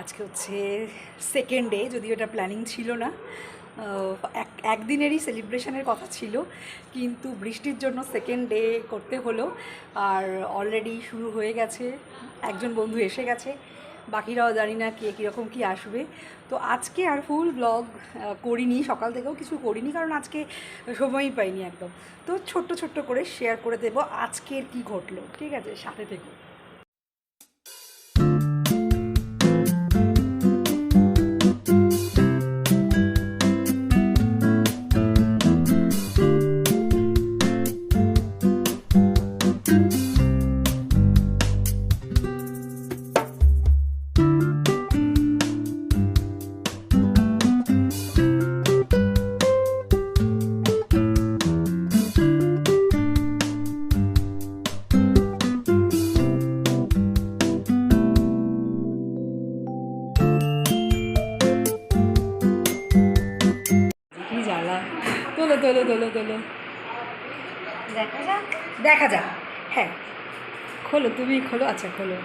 আজকে হচ্ছে second day যদিও এটা প্ল্যানিং ছিল না। এক, একদিনেরই সেলিব্রেশনের কথা ছিল, কিন্তু বৃষ্টির জন্য সেকেন্ড ডে করতে হলো। আর অলরেডি শুরু হয়ে গেছে, একজন বন্ধু এসে গেছে। বাকিরাও জানি না কে, কীরকম কী আসবে। তো আজকে আর ফুল ব্লগ করিনি, সকাল থেকেও কিছু করিনি, কারণ আজকে সময়ই পাইনি একদম। তো ছোট্ট ছোট্ট করে শেয়ার করে দেবো আজকের কি ঘটলো, ঠিক আছে? সাথে থেকে। তোলো তোলো দেখা যাক। হ্যাঁ। খোলো তুমি খোলো আচ্ছা খোলো।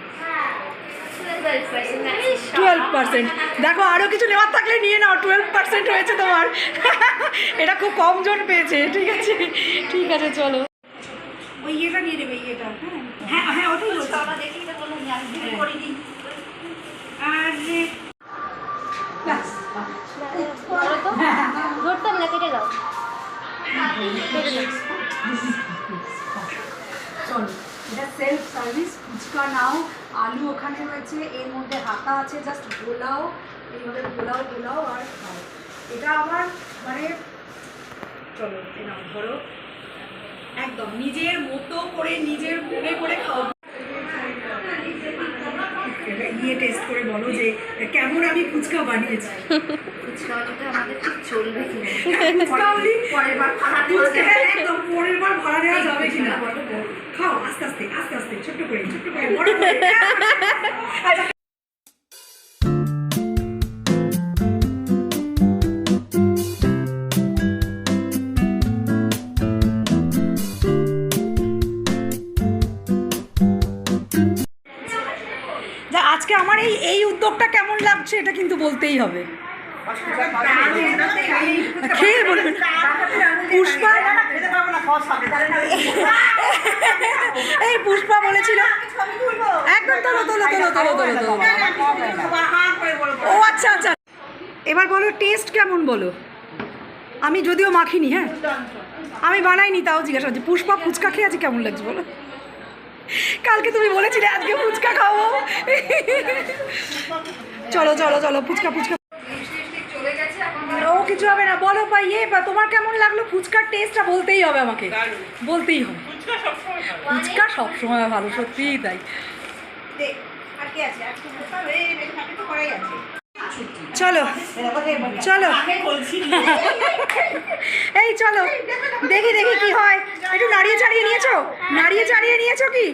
টুয়েলভ পার্সেন্ট দেখো আরও কিছু নেওয়ার থাকলে নিয়ে নাও টুয়েলভ পার্সেন্ট হয়েছে তোমার। এটা খুব কম জন পেয়েছে ঠিক আছে? ঠিক আছে চলো। ওই ইয়েটা নিয়ে নেবে ইয়েটা হ্যাঁ। হ্যাঁ ওটাই আর। ধরতাম না কেটে দাও। চলো, এটা সেলফ সার্ভিস ফুচকা নাও, আলু ওখানে রয়েছে, এর মধ্যে হাতা আছে জাস্ট গোলাও, এইভাবে গোলাও গোলাও আর খাও। এটা আমার মানে চলো এ নাও ধরো। একদম, নিজের মতো করে, নিজের মনে করে খাও। ইয়ে টেস্ট করে বলো যে কেমন আমি ফুচকা বানিয়েছি। ফুচকাওয়ালাটা আমাদের ঠিক চলবে কি না ফুচকা পরের বার একদম পরের বার ভাড়া দেওয়া যাবে কিনা? খাও আস্তে আস্তে আস্তে আস্তে ছোট্ট করে ছোট্ট করে বড় করে। আমার এই এই উদ্যোগটা কেমন লাগছে এটা কিন্তু বলতেই হবে। খেয়ে পুষ্পা এই পুষ্পা বলেছিল। একদম তোলো তোলো তোলো তোলো তোলো তোলো। ও আচ্ছা আচ্ছা। এবার বলো টেস্ট কেমন বলো? আমি যদিও মাখিনি হ্যাঁ? আমি বানাইনি, তাও জিজ্ঞাসা করছি। পুষ্পা ফুচকা খেয়ে আজকে কেমন লাগছে বলো? কালকে তুমি বলেছিলে আজকে ফুচকা খাব। চলো চলো চলো ফুচকা ফুচকা। ও কিছু হবে না বলো বা ইয়ে বা তোমার কেমন লাগল? ফুচকার টেস্টটা বলতেই হবে আমাকে। বলতেই হবে। ফুচকা সবসময় ভালো। সত্যিই তাই। চলো চলো। এই চলো। দেখি দেখি কি হয়। একটু নাড়িয়ে চাড়িয়ে নিয়েছো? নাড়িয়ে চাড়িয়ে নিয়েছো কি?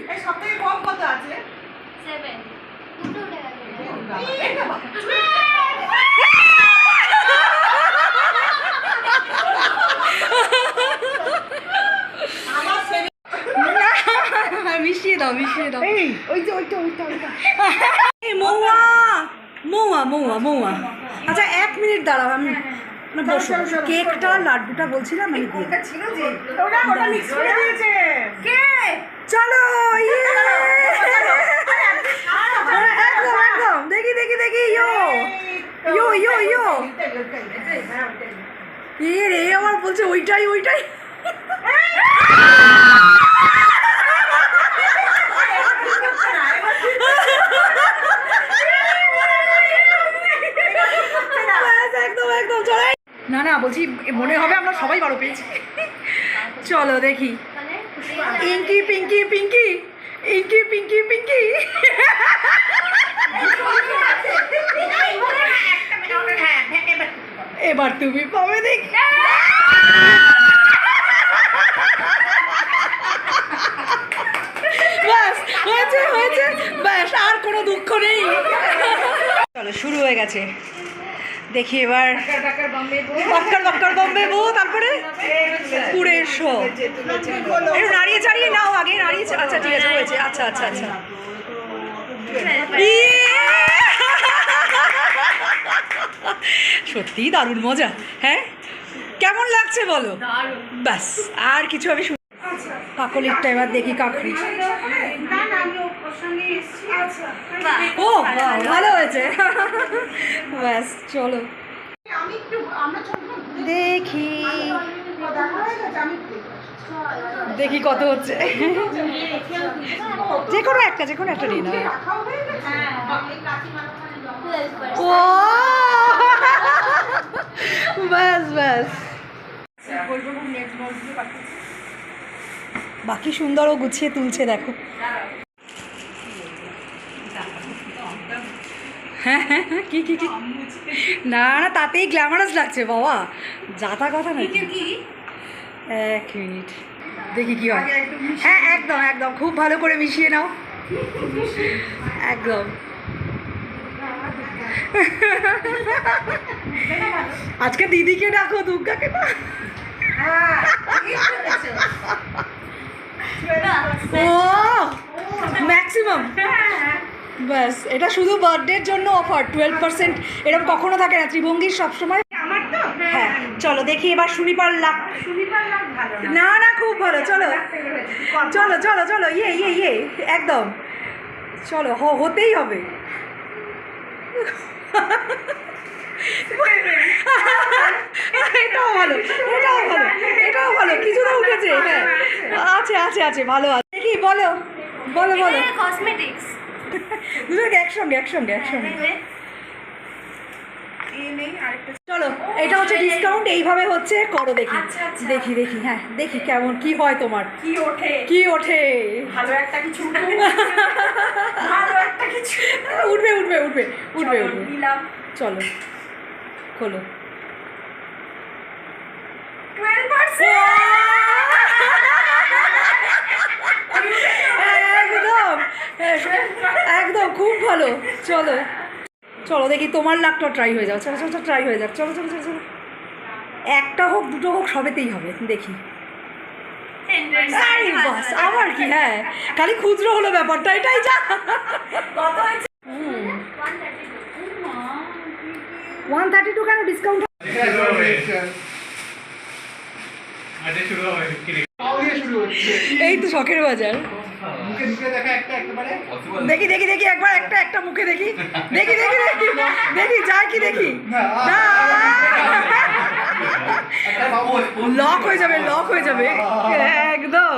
মিশিয়ে দাও মিশিয়ে দাও। এই এই মৌয়া মৌয়া মৌয়া মৌয়া আচ্ছা এক মিনিট দাঁড়াও আমি না বসো। কেকটা লাড্ডুটা বলছিলাম আমি দিই। চলো ইয়ে! একদম একদম। দেখি দেখি দেখি ইয়ো। ইয়ো ইয়ো ইয়ো। এ রে আমার বলছে ওইটাই ওইটাই ব্যাস, একদম একদম চলো না না, বলছি মনে হবে আমরা সবাই বড় পেয়েছি। চলো দেখি। ইঙ্কি, পিঙ্কি পিঙ্কি, ইঙ্কি, পিঙ্কি পিঙ্কি। এবার তুমি পাবে দেখি। ব্যাস, হয়েছে হয়েছে, ব্যাস, আর কোনো দুঃখ নেই। চলো, শুরু হয়ে গেছে। দেখি এবার বক্কর বক্কর বম্বে বউ তারপরে পুরে শো একটু নাড়িয়ে চাড়িয়ে নাও আগে নাড়িয়ে আচ্ছা ঠিক আছে হয়েছে। আচ্ছা আচ্ছা আচ্ছা। ইয়ে! সত্যিই দারুণ মজা হ্যাঁ? কেমন লাগছে বলো? ব্যাস আর কিছু আমি শুনি কাকলিরটা এবার দেখি কাকরি ও বাহ, ভালো। হয়েছে। ব্যাস চলো। দেখি। দেখি। কত হচ্ছে। যে কোনো একটা যে কোনো একটা নিন ও! ব্যাস ব্যাস। বাকি সুন্দরও গুছিয়ে তুলছে দেখো। হ্যাঁ হ্যাঁ হ্যাঁ, কি কি কি? না না তাতেই গ্ল্যামারাস লাগছে বাবা। যাতা কথা না এক মিনিট। দেখি কি হয়। হ্যাঁ একদম একদম। খুব ভালো করে মিশিয়ে নাও। একদম। আজকে দিদিকে ডাকো দুর্গাকে না ও ম্যাক্সিমাম ব্যাস এটা শুধু বার্থডের জন্য অফার টুয়েলভ পার্সেন্ট এরকম কখনো থাকে না ত্রিভঙ্গির সবসময়। হ্যাঁ। চলো দেখি এবার সুনিপার লাখ না। না খুব ভালো চলো। চলো চলো চলো ইয়ে ইয়ে ইয়ে একদম। চলো হ- হতেই হবে। এটাও ভালো এটাও ভালো এটাও ভালো কিছু তো উঠেছে হ্যাঁ। আছে আছে আছে ভালো আছে। দেখি বলো বলো বলো। কসমেটিক্স দুজনকে একসঙ্গে একসঙ্গে একসঙ্গে। চলো এটা হচ্ছে ডিসকাউন্ট এইভাবে হচ্ছে করো দেখি। দেখি দেখি হ্যাঁ দেখি কেমন কি হয় তোমার। কি ওঠে? কি ওঠে? ভালো একটা কিছু ভালো একটা কিছু উঠবে উঠবে উঠবে উঠবে উঠবে। চলো খোলো। টুয়েলভ পার্সেন্ট একদম একদম খুব ভালো। চলো। চলো দেখি তোমার লাখটা ট্রাই হয়ে যাও চলো চলো ট্রাই হয়ে যাক। চলো চলো চলো চলো। একটা হোক দুটো হোক সবেতেই হবে। দেখি। বাস আবার কি? হ্যাঁ। খালি খুচরো হলো ব্যাপারটা এটাই যা। ওয়ান থার্টি টু কেন ডিসকাউন্ট আজকে শুরু হবে। শুরু হচ্ছে এই তো শখের বাজার। মুখে মুখে দেখা একটা একেবারে দেখি দেখি দেখি একবার একটা একটা মুখে দেখি দেখি দেখি দেখি দেখি যায় কি দেখি লক হয়ে যাবে লক হয়ে যাবে একদম